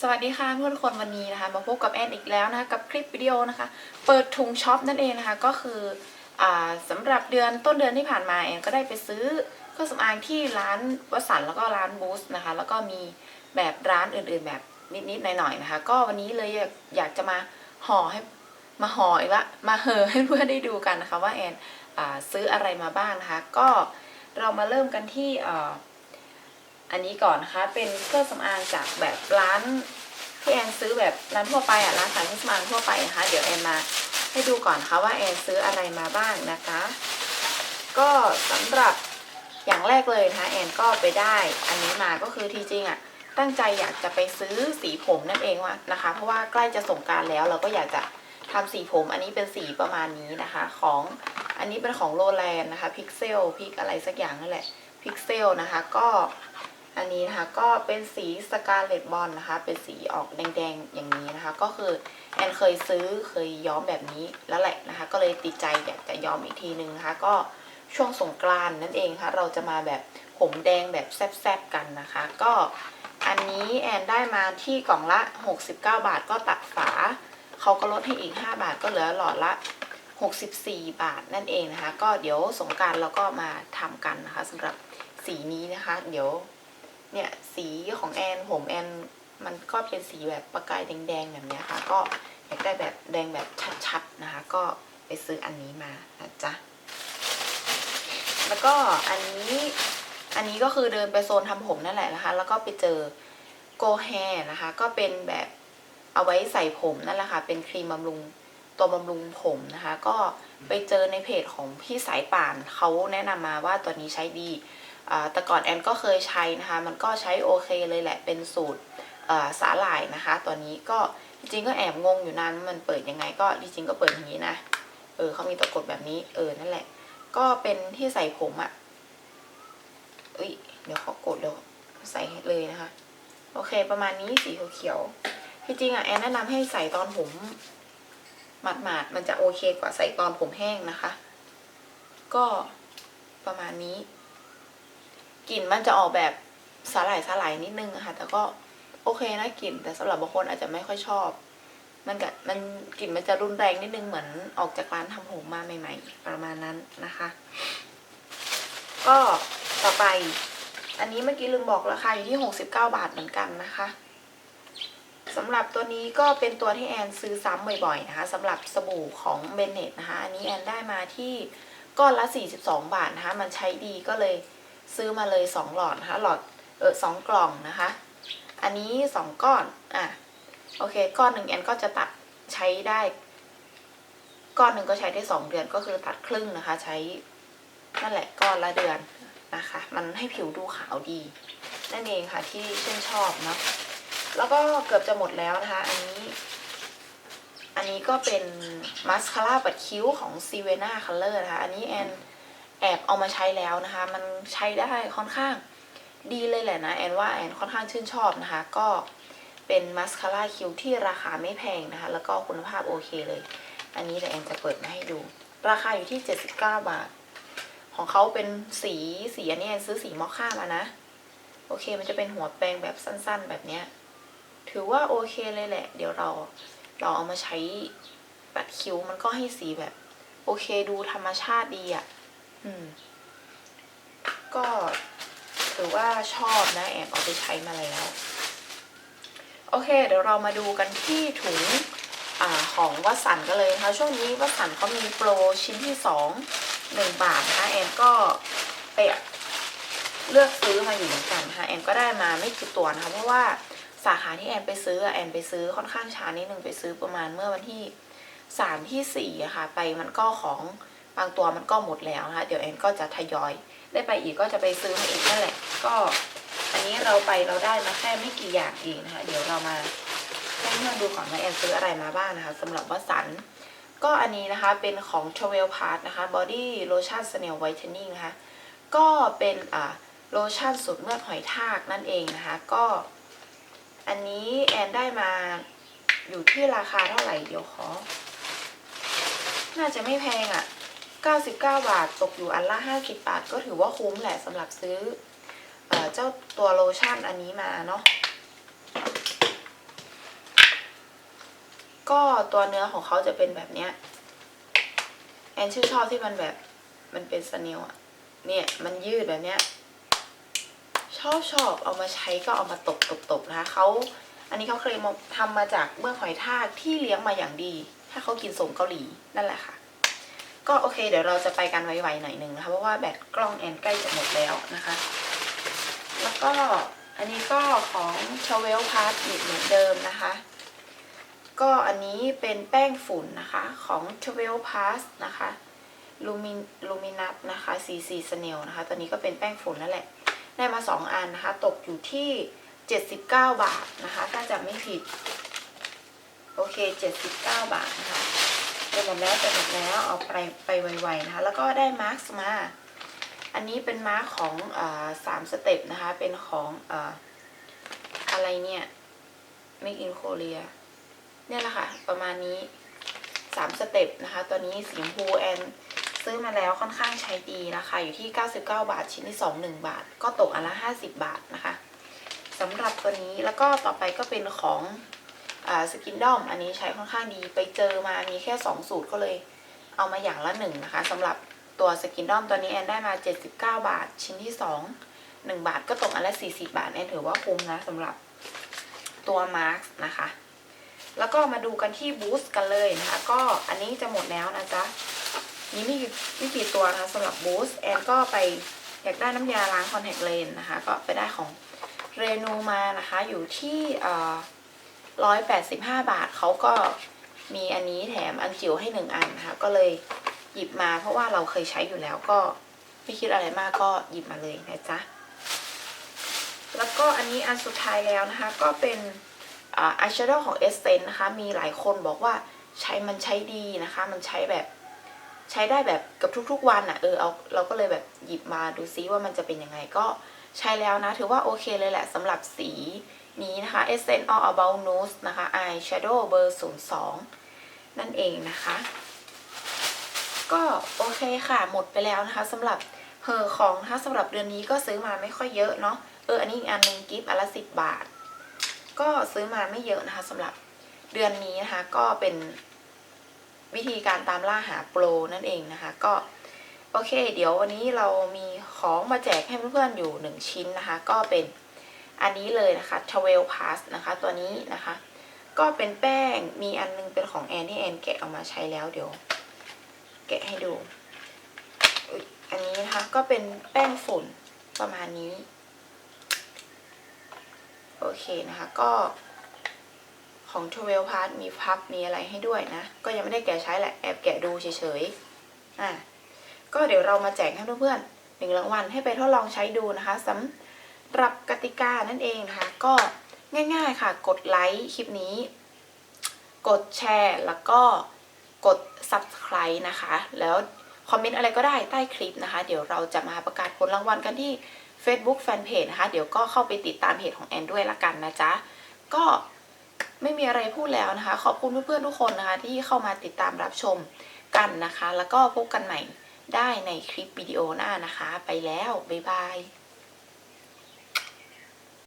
สวัสดีค่ะเพื่อนคนวันนี้นะคะมาพบกับแอนอีกแล้วนะคะกับคลิปวิดีโอนะคะ เปิดถุงช็อปนั่นเองนะคะก็คืออ่าสำหรับเดือนต้นเดือนที่ผ่านมาแอนก็ได้ไปซื้อเครื่องสำอางที่ร้านวสันต์แล้วก็ร้านบูสนะคะแล้วก็มีแบบร้านอื่นๆแบบนิดๆหน่อยๆนะคะ ก็วันนี้เลยอยากอยากจะมาห่อให้มาห่ออีกละมาเฮอให้เพื่อนได้ดูกันนะคะว่าแอนอซื้ออะไรมาบ้างนะคะ ก็เรามาเริ่มกันที่ อันนี้ก่อนนะคะ เป็นเครื่องสำอางจากแบบร้านที่แอนซื้อแบบร้านทั่วไปอะร้านขายเครื่องสำอางทั่วไปนะคะ เดี๋ยวแอนมาให้ดูก่อนนะคะว่าแอนซื้ออะไรมาบ้างนะคะ ก็สำหรับอย่างแรกเลยนะคะแอนก็ไปได้อันนี้มาก็คือที่จริงอะตั้งใจอยากจะไปซื้อสีผมนั่นเองว่านะคะ เพราะว่าใกล้จะสงการแล้วเราก็อยากจะทำสีผมอันนี้เป็นสีประมาณนี้นะคะของอันนี้เป็นของโรแลนนะคะพิกเซลพิกอะไรสักอย่างนั่นแหละพิกเซลนะคะก็ อันนี้นะคะก็เป็นสีสกาเลตบอลนะคะ เป็นสีออกแดงๆอย่างนี้นะคะ ก็คือแอนเคยซื้อเคยย้อมแบบนี้แล้วแหละนะคะ ก็เลยติดใจอยากจะย้อมอีกทีนึงนะคะ ก็ช่วงสงกรานต์นั่นเองค่ะ เราจะมาแบบผมแดงแบบแซบๆกันนะคะ ก็อันนี้แอนได้มาที่กล่องละ 69 บาทก็ตัดฝาเขาก็ลดให้อีก 5 บาทก็เหลือหลอดละ 64 บาทนั่นเองนะคะ ก็เดี๋ยวสงกรารเราก็มาทำกันนะคะสำหรับสีนี้นะคะ เดี๋ยว เนี่ยสีของแอนผมแอนมันก็เป็นสีแบบประกายแดงๆแบบนี้ค่ะ ก็อยากได้แบบแดงแบบชัดๆนะคะ ก็ไปซื้ออันนี้มานะจ๊ะแล้วก็อันนี้อันนี้ก็คือเดินไปโซนทำผมนั่นแหละนะคะ แล้วก็ไปเจอโกแฮนะคะ ก็เป็นแบบเอาไว้ใส่ผมนั่นแหละค่ะ เป็นครีมบำรุงตัวบำรุงผมนะคะ ก็ไปเจอในเพจของพี่สายป่านเขาแนะนำมาว่าตัวนี้ใช้ดี แต่ก่อนแอนก็เคยใช้นะคะ มันก็ใช้โอเคเลยแหละเป็นสูตรสาหร่ายนะคะ ตัวนี้ก็จริงๆก็แอบงงอยู่นานมันเปิดยังไงก็จริงๆก็เปิดอย่างนี้นะ เออเขามีตัวกดแบบนี้เออนั่นแหละ ก็เป็นที่ใส่ผมอะ่ะเอ้ยเดี๋ยวขอกดเดี๋ยวใส่เลยนะคะ โอเคประมาณนี้สีเขียวๆที่จริงอะ่ะแอนแนะนำให้ใส่ตอนผมหมาดๆมันจะโอเคกว่าใส่ตอนผมแห้งนะคะ ก็ประมาณนี้ กลิ่นมันจะออกแบบสาหร่ายสาหร่ายนิดนึงอะค่ะ แต่ก็โอเคนะกลิ่น แต่สำหรับบางคนอาจจะไม่ค่อยชอบ มันกับมันกลิ่นมันจะรุนแรงนิดนึงเหมือนออกจากร้านทำผมมาใหม่ ๆ ประมาณนั้นนะคะ ก็ต่อไป อันนี้เมื่อกี้ลืมบอกราคาอยู่ที่ 69 บาทเหมือนกันนะคะสำหรับตัวนี้ก็เป็นตัวที่แอนซื้อซ้ำบ่อยๆนะคะสำหรับสบู่ของเบนเนตนะคะ อันนี้แอนได้มาที่ก้อนละ 42 บาทนะคะ มันใช้ดีก็เลย ซื้อมาเลยสองหลอดนะคะหลอดเออสองกล่องนะคะ อันนี้สองก้อนอะโอเค ก้อนหนึ่งแอนก็จะตัดใช้ได้ ก้อนหนึ่งก็ใช้ได้สองเดือนก็คือตัดครึ่งนะคะ ใช้นั่นแหละก้อนละเดือนนะคะ มันให้ผิวดูขาวดีนั่นเองค่ะที่ชื่นชอบเนาะแล้วก็เกือบจะหมดแล้วนะคะ อันนี้ อันนี้ก็เป็นมาสคาร่าปัดคิ้วของ s ีเวน่าคัลเลอร์นะคะ อันนี้แอน แอบเอามาใช้แล้วนะคะ มันใช้ได้ค่อนข้างดีเลยแหละนะแอนว่าแอนค่อนข้างชื่นชอบนะคะ ก็เป็นมาสคาร่าคิ้วที่ราคาไม่แพงนะคะ แล้วก็คุณภาพโอเคเลย อันนี้เดี๋ยวแอนจะเปิดมาให้ดู ราคาอยู่ที่ 79 บาท ของเขาเป็นสีสีอันนี้แอนซื้อสีมอคค่ามานะ โอเคมันจะเป็นหัวแปรงแบบสั้นๆ แบบเนี้ย ถือว่าโอเคเลยแหละ เดี๋ยวเราเราเอามาใช้ปัดคิ้วมันก็ให้สีแบบ โอเคดูธรรมชาติดีอะ่ะ อืม ก็ถือว่าชอบนะแอบเอาไปใช้มาแล้ว โอเค เดี๋ยวเรามาดูกันที่ถุงอของวัสันกันเลยนะคะช่วงนี้วัสันเขามีโปรชิ้นที่สองหนึ่งบาทนะคะแอนก็ไปเลือกซื้อมาอยู่เหมือนกันนะคะแอนก็ได้มาไม่กี่ตัวนะคะเพราะว่าสาขาที่แอนไปซื้อแอนไปซื้อค่อนข้างช้านิดนึงไปซื้อประมาณเมื่อวันที่สามที่สี่อะค่ะ ไปมันก็ของ บางตัวมันก็หมดแล้วนะคะเดี๋ยวแอนก็จะทยอย ได้ไปอีกก็จะไปซื้อมาอีกนั่นแหละ ก็อันนี้เราไปเราได้มาแค่ไม่กี่อย่างเองนะคะเดี๋ยวเรามาให้เพื่อนดูก่อนว่าแอนซื้ออะไรมาบ้างนะคะสำหรับวัสันก็อันนี้นะคะเป็นของ Travel Part นะคะ Body Lotion Snail Whitening นะคะก็เป็นอ่าโลชั่นสูตรเมือกหอยทากนั่นเองนะคะก็อันนี้แอนได้มาอยู่ที่ราคาเท่าไหร่เดี๋ยวขอ น่าจะไม่แพงอะ่ะ 99 บาท ตกอยู่อันละ 50 บาท ก็ถือว่าคุ้มแหละสำหรับซื้อเอเจ้าตัวโลชั่นอันนี้มาเนาะก็ตัวเนื้อของเขาจะเป็นแบบเนี้ยแอนชื่อชอบที่มันแบบมันเป็นสเนลอะเนี่ยมันยืดแบบเนี้ยชอบชอบเอามาใช้ก็เอามาตบตบตบนะคะเขาอันนี้เขาเคลมทำมาจากเมือกหอยทากที่เลี้ยงมาอย่างดี ถ้าเขากินส่งเกาหลีนั่นแหละค่ะ ก็โอเค เดี๋ยวเราจะไปกันไวๆหน่อยหนึ่งนะคะเพราะว่าแบตกล้องแอนใกล้จะหมดแล้วนะคะ แล้วก็อันนี้ก็ของชเวลพาร์ทเหมือนเดิมนะคะ ก็อันนี้เป็นแป้งฝุ่นนะคะของ t w e l Pass นะคะลูมินลูมินัสนะคะ CC Snail นะคะตัวนี้ก็เป็นแป้งฝุ่นนั่นแหละได้มา 2 อันนะคะ ตกอยู่ที่ 79 บาทนะคะ ถ้าจำไม่ผิด โอเค 79 บาทนะคะ ไปหมดแล้วไปหมดแล้วเอาไปไปไวๆนะคะ แล้วก็ได้มาร์คมา อันนี้เป็นมาร์คของอสามสเต็ปนะคะ เป็นของออะไรเนี่ย Make in Korea เนี่ยแหละค่ะ ประมาณนี้สามสเต็ปนะคะ ตัวนี้สีชมพูแอนซื้อมาแล้วค่อนข้างใช้ดีราคาอยู่ที่ 99 บาท ชิ้นที่ 2 1 บาท ก็ตกอันละ 50 บาทนะคะสำหรับตัวนี้แล้วก็ต่อไปก็เป็นของ สกินดอมอันนี้ใช้ค่อนข้างดีไปเจอมามีแค่ 2 สูตรก็เลยเอามาอย่างละหนึ่งนะคะสำหรับตัวสกินดอมตัวนี้แอนได้มา 79 บาท ชิ้นที่ 2 1 บาทก็ตกอันละ 40 บาทแอนถือว่าคุ้มนะสำหรับตัวมาร์คนะคะ แล้วก็มาดูกันที่บูสต์กันเลยนะคะ ก็อันนี้จะหมดแล้วนะจ๊ะนี่มีไม่กี่ตัวนะคะสำหรับบูสต์แอนก็ไปอยากได้น้ำยาล้างคอนแทคเลนส์นะคะ ก็ไปได้ของเรนูมานะคะอยู่ที่ ร้อยแปดสิบห้าบาทเขาก็มีอันนี้แถมอันจิ๋วให้หนึ่งอันนะคะก็เลยหยิบมาเพราะว่าเราเคยใช้อยู่แล้วก็ไม่คิดอะไรมากก็หยิบมาเลยนะจ๊ะแล้วก็อันนี้อันสุดท้ายแล้วนะคะ ก็เป็นอายแชโดว์ของ e s s e n นนะคะ มีหลายคนบอกว่าใช้มันใช้ดีนะคะ มันใช้แบบใช้ได้แบบกับทุกๆวันอะ่ะเออเอาเราก็เลยแบบหยิบมาดูซิว่ามันจะเป็นยังไงก็ใช้แล้วนะ ถือว่าโอเคเลยแหละสำหรับสี นี้นะคะ e s s e n All About Nude นะคะ Eyeshadow เบอร์ 02 นั่นเองนะคะ ก็โอเคค่ะหมดไปแล้วนะคะสำหรับเฮอของนะคะสำหรับเดือนนี้ก็ซื้อมาไม่ค่อยเยอะเนาะเอออันนี้อีกอันหนึงกิฟต์อันละสิบบาท ก็ซื้อมาไม่เยอะนะคะสำหรับเดือนนี้นะคะก็เป็นวิธีการตามล่าหาโปรนั่นเองนะคะ ก็โอเค เดี๋ยววันนี้เรามีของมาแจกให้เพื่อนๆอยู่หนึ่งชิ้นนะคะ ก็เป็น อันนี้เลยนะคะ Travel Pass นะคะ ตัวนี้นะคะ ก็เป็นแป้งมีอันนึงเป็นของแอนที่แอนแกะออกมาใช้แล้วเดี๋ยว แกะให้ดู อันนี้นะคะก็เป็นแป้งฝุ่นประมาณนี้ โอเคนะคะก็ของ12 Part มีพับมีอะไรให้ด้วยนะ ก็ยังไม่ได้แกะใช้แหละแอบแกะดูเฉยๆอะก็เดี๋ยวเรามาแจกให้เพื่อนๆหนึ่งรางวัลให้ไปทดลองใช้ดูนะคะสำ รับกติกานั่นเองนะคะก็ง่ายๆค่ะ กดไลค์คลิปนี้ กดแชร์แล้วก็กด subscribe นะคะ แล้วคอมเมนต์อะไรก็ได้ใต้คลิปนะคะ เดี๋ยวเราจะมาประกาศผลรางวัลกันที่ Facebook Fanpage นะคะ เดี๋ยวก็เข้าไปติดตามเพจของแอนด้วยละกันนะจ๊ะ ก็ไม่มีอะไรพูดแล้วนะคะ ขอบคุณเพื่อนๆทุกคนนะคะ ที่เข้ามาติดตามรับชมกันนะคะ แล้วก็พบกันใหม่ได้ในคลิปวิดีโอหน้านะคะ ไปแล้ว บ๊ายบาย